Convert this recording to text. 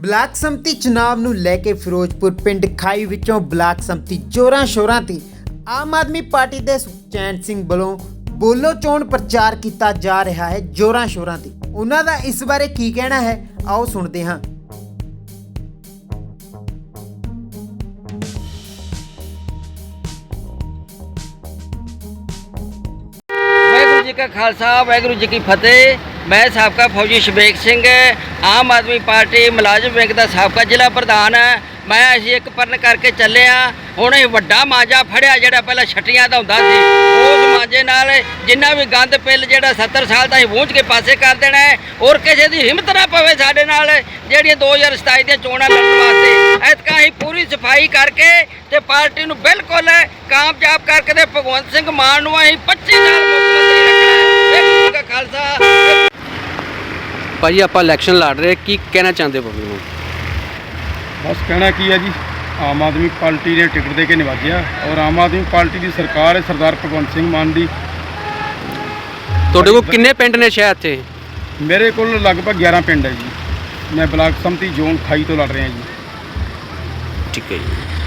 Block ਸੰਮਤੀ ਚੁਣਾਵ ਨੂੰ ਲੈ ਕੇ ਫਿਰੋਜ਼ਪੁਰ ਪਿੰਡ ਖਾਈ ਵਿੱਚੋਂ ਬਲਾਕ ਸੰਮਤੀ ਜੋਰਾਂ ਸ਼ੋਰਾਂ ਤੇ ਆਮ ਆਦਮੀ ਪਾਰਟੀ ਦੇ ਸੁਖਚੈਨ ਸਿੰਘ ਵੱਲੋਂ ਬੋਲੋ ਚੋਣ ਪ੍ਰਚਾਰ ਕੀਤਾ ਜਾ ਰਿਹਾ ਹੈ ਜੋਰਾਂ ਸ਼ੋਰਾਂ ਤੇ। ਉਹਨਾਂ ਦਾ ਇਸ ਬਾਰੇ ਕੀ ਕਹਿਣਾ ਹੈ? ਆਓ ਸੁਣਦੇ ਹਾਂ। ਵਾਹਿਗੁਰੂ ਜੀ ਕਾ ਖਾਲਸਾ, ਵਾਹਿਗੁਰੂ ਜੀ ਕੀ ਫਤਿਹ। ਮੈਂ ਸਾਬਕਾ ਫੌਜੀ ਸ਼ਬੇਕ ਸਿੰਘ, ਆਮ ਆਦਮੀ ਪਾਰਟੀ ਮੁਲਾਜ਼ਮ ਵਿੰਗ ਦਾ ਸਾਬਕਾ ਜ਼ਿਲ੍ਹਾ ਪ੍ਰਧਾਨ ਹਾਂ। ਮੈਂ ਅਸੀਂ ਇੱਕ ਪਰਨ ਕਰਕੇ ਚੱਲੇ ਆ ਹੁਣ ਇਹ ਵੱਡਾ ਮਾਂਜਾ ਫੜਿਆ ਜਿਹੜਾ ਪਹਿਲਾਂ ਛਟੀਆਂ ਦਾ ਹੁੰਦਾ ਸੀ, ਉਸ ਮਾਂਜੇ ਨਾਲ ਜਿੰਨਾ ਵੀ ਗੰਦ ਪਿੱਲ ਜਿਹੜਾ 70 ਸਾਲ ਦਾ ਹੀ ਵੂੰਝ ਕੇ ਪਾਸੇ ਕਰ ਦੇਣਾ ਹੈ ਔਰ ਕਿਸੇ ਦੀ ਹਿੰਮਤ ਨਾ ਪਵੇ ਸਾਡੇ ਨਾਲ ਜਿਹੜੀਆਂ 2027 ਦੀਆਂ ਚੋਣਾਂ ਲੜਨ ਵਾਸਤੇ ਐਤਕਾਂ ਅਸੀਂ ਪੂਰੀ ਸਫ਼ਾਈ ਕਰਕੇ ਤੇ ਪਾਰਟੀ ਨੂੰ ਬਿਲਕੁਲ ਕਾਮਯਾਬ ਕਰਕੇ ਤੇ ਭਗਵੰਤ ਸਿੰਘ ਮਾਨ ਨੂੰ ਅਸੀਂ 25 ਸਾਲ ਮੁੱਖ ਮੰਤਰੀ ਰੱਖਣਾ ਹੈ ਵਾਹਿਗੁਰੂ ਜੀ ਕਾ ਖਾਲਸਾ ਭਾਜੀ ਆਪਾਂ ਇਲੈਕਸ਼ਨ ਲੜ ਰਹੇ ਕੀ ਕਹਿਣਾ ਚਾਹੁੰਦੇ ਪਬਲਿਕ ਨੂੰ? ਬਸ ਕਹਿਣਾ ਕੀ ਹੈ ਜੀ ਆਮ ਆਦਮੀ ਪਾਰਟੀ ਨੇ ਟਿਕਟ ਦੇ ਕੇ ਨਿਵਾਜਿਆ ਔਰ ਆਮ ਆਦਮੀ ਪਾਰਟੀ ਦੀ ਸਰਕਾਰ ਹੈ ਸਰਦਾਰ ਭਗਵੰਤ ਸਿੰਘ ਮਾਨ ਦੀ। ਤੁਹਾਡੇ ਕੋਲ ਕਿੰਨੇ ਪਿੰਡ ਨੇ ਸ਼ਹਿਰ 'ਚ ਮੇਰੇ ਕੋਲ ਲਗਭਗ 11 ਪਿੰਡ ਹੈ ਜੀ। ਮੈਂ ਬਲਾਕ ਸੰਮਤੀ ਜ਼ੋਨ 28 ਤੋਂ ਲੜ ਰਿਹਾ ਜੀ। ਠੀਕ ਹੈ ਜੀ।